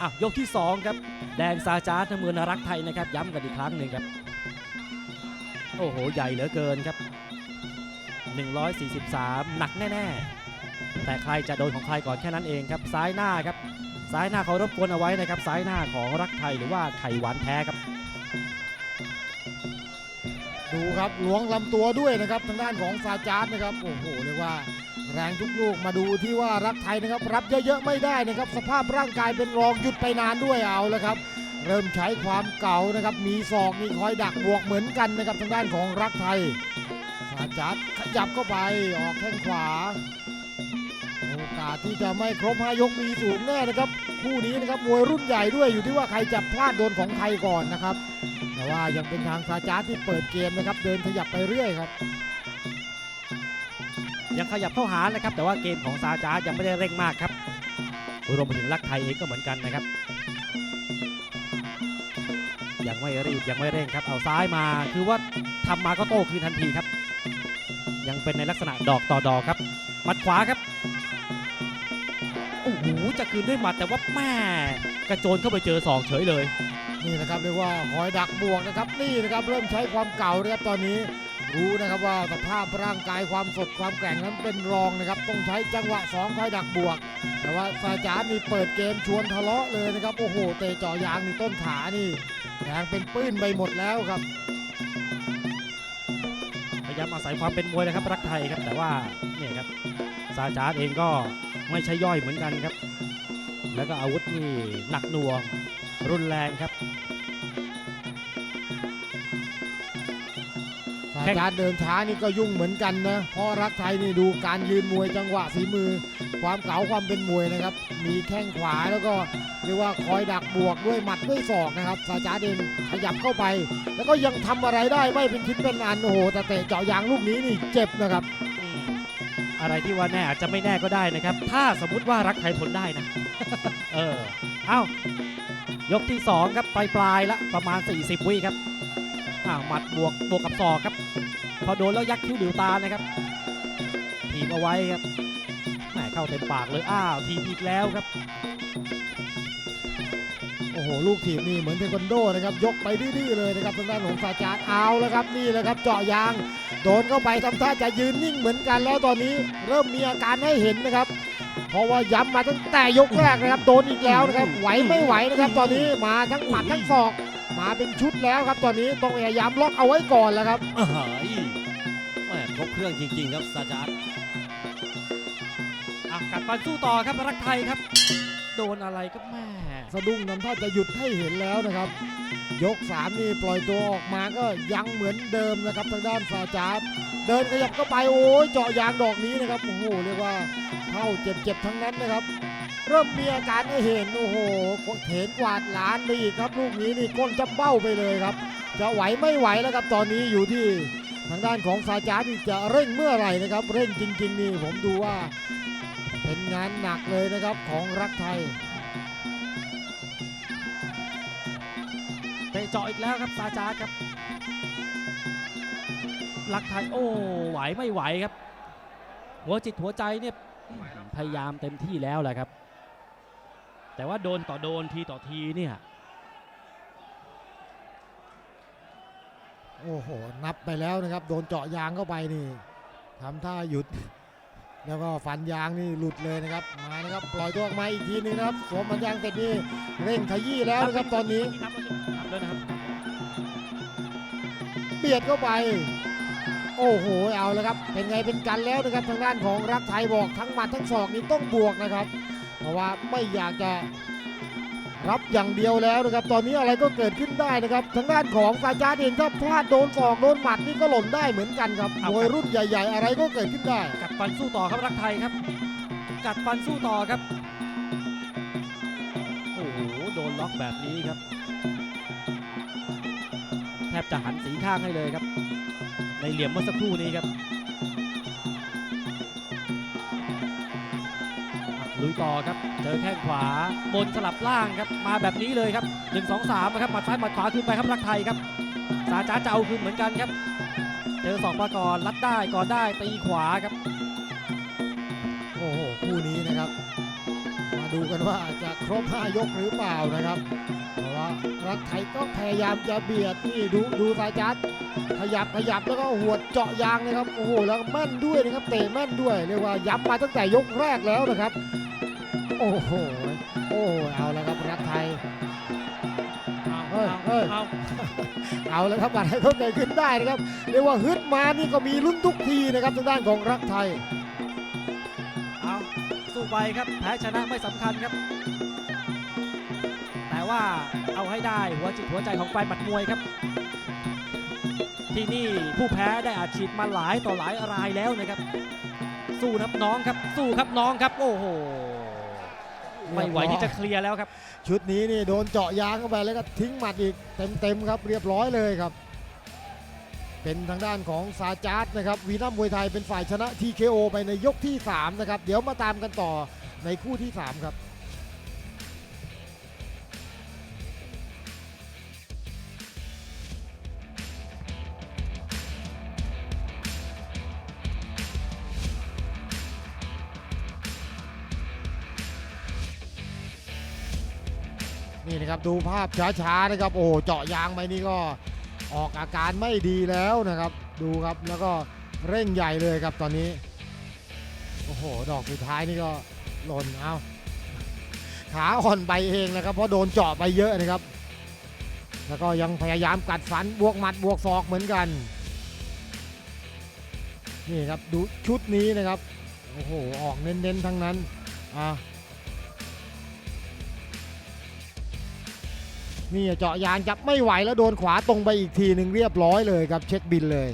อะยกที่สองครับ แดงซาจาร์ทเมืองรักไทยนะครับ ย้ำกันอีกครั้งหนึ่งครับ โอ้โห ใหญ่เหลือเกินครับ 143 หนักแน่ ๆ แต่ใครจะโดนของใครก่อนแค่นั้นเองครับ ซ้ายหน้าครับ ซ้ายหน้าเขารบกวนเอาไว้นะครับ ซ้ายหน้าของรักไทยหรือว่าไข่หวานแท้ครับ ดูครับล้วงลำตัวด้วยนะครับทางด้านของซาจาร์นะครับ โอ้โหเรียกว่า แรงทุกลูกมาดูที่ว่ารักไทยนะครับ รับเยอะๆไม่ได้นะครับ สภาพร่างกายเป็นรองหยุดไปนานด้วยเอาแล้วครับ เริ่มใช้ความเก่านะครับ มีศอกมีคอยดักบวกเหมือนกันนะครับทางด้านของรักไทยซาจาร์ดขยับเข้าไปออกแข้งขวาโอกาสที่จะไม่ครบห้ายกมีสูงแน่นะครับคู่นี้นะครับมวยรุ่นใหญ่ด้วยอยู่ที่ว่าใครจะพลาดโดนของใครก่อนนะครับ แต่ว่ายังเป็นทางซาจาร์ดที่เปิดเกมนะครับ เดินขยับไปเรื่อยครับ ยังขยับเข้าหานะครับ แต่ว่าเกมของซาจาร์ยังไม่ได้เร่งมากครับรวมไปถึงรักไทยเองก็เหมือนกันนะครับ ยังไม่รีบยังไม่เร่งครับ เอาซ้ายมาคือว่าทำมาก็โต้คืนทันทีครับ ยังเป็นในลักษณะดอกต่อดอกครับมัดขวาครับโอ้โหจะคืนด้วยหมัดแต่ว่าแม่กระโจนเข้าไปเจอศอกเฉยเลยนี่นะครับเรียกว่าคอยดักบวกนะครับนี่นะครับเริ่มใช้ความเก่านะครับตอนนี้ รู้นะครับว่าสภาพร่างกายความสดความแกร่งนั้นเป็นรองนะครับ ต้องใช้จังหวะสองคอยดักบวก แต่ว่าซาจาร์นี่เปิดเกมชวนทะเลาะเลยนะครับ โอ้โห เตะจ่อยางนี่ต้นขานี่แดงเป็นปื้นไปหมดแล้วครับ พยายามอาศัยความเป็นมวยนะครับ รักไทยครับ แต่ว่าเนี่ยครับซาจาร์เองก็ไม่ใช่ย่อยเหมือนกันครับ แล้วก็อาวุธนี่หนักหน่วงรุนแรงครับ ซาจาร์ดเดินช้านี่ก็ยุ่งเหมือนกันนะเพราะรักไทยนี่ดูการยืนมวยจังหวะฝีมือ ความเก๋าความเป็นมวยนะครับ มีแข้งขวาแล้วก็เรียกว่าคอยดักบวกด้วยหมัดด้วยศอกนะครับซาจาร์ดเองขยับเข้าไป แล้วก็ยังทำอะไรได้ไม่เป็นชิ้นเป็นอันโอ้โหแต่เตะเจาะยางลูกนี้นี่เจ็บนะครับอืมอะไรที่ว่าแน่อาจจะไม่แน่ก็ได้นะครับ ถ้าสมมติว่ารักไทยทนได้นะเออเอ้ายกที่ 2 ครับปลายปลายๆละประมาณ 40 วิครับ อ้าวหมัดบวกบวกกับศอกครับ พอโดนแล้วยักคิ้วหลิวตานะครับทีบเอาไว้ครับแหมเข้าเต็มปากเลยอ้าวทีบอีกแล้วครับ โอ้โห ลูกถีบนี่เหมือนเทควันโดนะครับ ยกไปดื้อๆเลยนะครับทางด้านของซาจาร์เอาแล้วครับนี่แหละครับเจาะยาง โดนเข้าไปทำท่าจะยืนนิ่งเหมือนกันแล้วตอนนี้เริ่มมีอาการให้เห็นนะครับ เพราะว่าย้ำมาตั้งแต่ยกแรกนะครับ โดนอีกแล้วนะครับ ไหวไม่ไหวนะครับ ตอนนี้มาทั้งหมัดทั้งศอก มาเป็นชุดแล้วครับตอนนี้ต้องพยายามล็อกเอาไว้ก่อนแล้วครับเอ้ยแหม่ครบเครื่องจริง ๆ ครับซาจาร์ดอะกัดฟันสู้ต่อครับรักไทยครับ โดนอะไรก็แม่สะดุ้งทำท่าจะหยุดให้เห็นแล้วนะครับ ยก3นี่ปล่อยตัวออกมาก็ยังเหมือนเดิมนะครับทางด้านซาจาร์ดเดินขยับเข้าไปโอ้ยเจาะยางดอกนี้นะครับโอ้โหเรียกว่าเข้าเจ็บๆทั้งนั้นนะครับ เริ่มมีอาการให้เห็นโอ้โหเถนกวาดหลานไปอีกครับลูกนี้นี่ก้นจะเบ้าไปเลยครับ จะไหวไม่ไหวแล้วครับตอนนี้อยู่ที่ทางด้านของซาจาร์ที่จะเร่งเมื่อไหร่นะครับ เร่งจริง ๆ นี่ผมดูว่า เป็นงานหนักเลยนะครับของรักไทยเตะเจาะอีกแล้วครับซาจาร์ครับรักไทยโอ้ไหวไม่ไหวครับ หัวจิตหัวใจเนี่ยพยายามเต็มที่แล้วแหละครับ แต่ว่าโดนต่อโดนทีต่อทีเนี่ยโอ้โห นับไปแล้วนะครับ โดนเจาะยางเข้าไปนี่ทำท่าหยุด แล้วก็ฟันยางนี่หลุดเลยนะครับ มานะครับ ปล่อยตัวออกมาอีกทีนึงนะครับ สวมฟันยางเสร็จนี่เร่งขยี้แล้วนะครับตอนนี้นับแล้วใช่ไหมนับแล้วนะครับเบียดเข้าไป โอ้โห เอาแล้วครับ เป็นไงเป็นกันแล้วนะครับ ทางด้านของรักไทยบอกทั้งหมัดทั้งศอกนี่ต้องบวกนะครับเพ ราะว่าไม่อยากจะรับอย่างเดียวแล้วนะครับ ตอนนี้อะไรก็เกิดขึ้นได้นะครับ ทางด้านของซาจาร์ดเองถ้าพลาดโดนศอกโดนหมัดนี่ก็หล่นได้เหมือนกันครับเอามครับวยรุ่นใหญ่ ๆ อะไรก็เกิดขึ้นได้ กัดฟันสู้ต่อครับรักไทยครับ กัดฟันสู้ต่อครับ โอ้โหโดนล็อกแบบนี้ครับ แทบจะหันสีข้างให้เลยครับ ในเหลี่ยมเมื่อสักครู่นี้ครับ ลุยต่อครับเจอแข้งขวาบนสลับล่างครับมาแบบนี้เลยครับ1 2 3นะครับหมัดซ้ายหมัดขวาขึ้นไปครับรักไทยครับสาจ้าจะเอาคืนเหมือนกันครับ เจอสองประกรรัดได้ก่อนได้ตีขวาครับโอ้โหคู่นี้นะครับ มาดูกันว่าจะครบ 5 ยกหรือเปล่านะครับเพราะว่ารักไทยก็พยายามจะเบียดนี่ดูดูสายจัดขยับขยับแล้วก็หัวเจาะยางนะครับโอ้โหแล้วแม่นด้วยนะครับเตะแม่นด้วยเรียกว่าย้ำมาตั้งแต่ยกแรกแล้วนะครับ โอ้โห โอ้โหเอาแล้วครับรักไทย เอาเฮ้ยเอาเฮ้ย เอาเอาแล้วครับอะไรก็เกิดขึ้นได้นะครับ เรียกว่าฮึดมานี่ก็มีลุ้นทุกทีนะครับทางด้านของรักไทย เอาสู้ไปครับแพ้ชนะไม่สำคัญครับ แต่ว่าเอาให้ได้หัวจิตหัวใจของแฟนบัดมวยครับ ที่นี่ผู้แพ้ได้อาชีพมาหลายต่อหลายรายแล้วนะครับ สู้ครับน้องครับ สู้ครับน้องครับ โอ้โห ไม่ไหวที่จะเคลียร์แล้วครับ ชุดนี้นี่โดนเจาะยางเข้าไปแล้วก็ทิ้งหมัดอีกเต็มๆครับเรียบร้อยเลยครับ เป็นทางด้านของซาจาร์ดนะครับวีนัมมวยไทยเป็นฝ่ายชนะ TKO ไปในยกที่ 3 นะครับ เดี๋ยวมาตามกันต่อในคู่ที่ 3 ครับ นี่นะครับดูภาพช้าๆนะครับโอ้เจาะยางไปนี่ก็ออกอาการไม่ดีแล้วนะครับ ดูครับแล้วก็เร่งใหญ่เลยครับตอนนี้โอ้โหดอกสุดท้ายนี่ก็หล่นเอาขาอ่อนไปเองนะครับ เพราะโดนเจาะไปเยอะนะครับ แล้วก็ยังพยายามกัดฟันบวกหมัดบวกศอกเหมือนกันนี่ครับดูชุดนี้นะครับโอ้โหออกเน้นๆทั้งนั้นอะ นี่เจาะยางจับไม่ไหวแล้วโดนขวาตรงไปอีกทีหนึ่งเรียบร้อยเลยครับเช็คบินเลย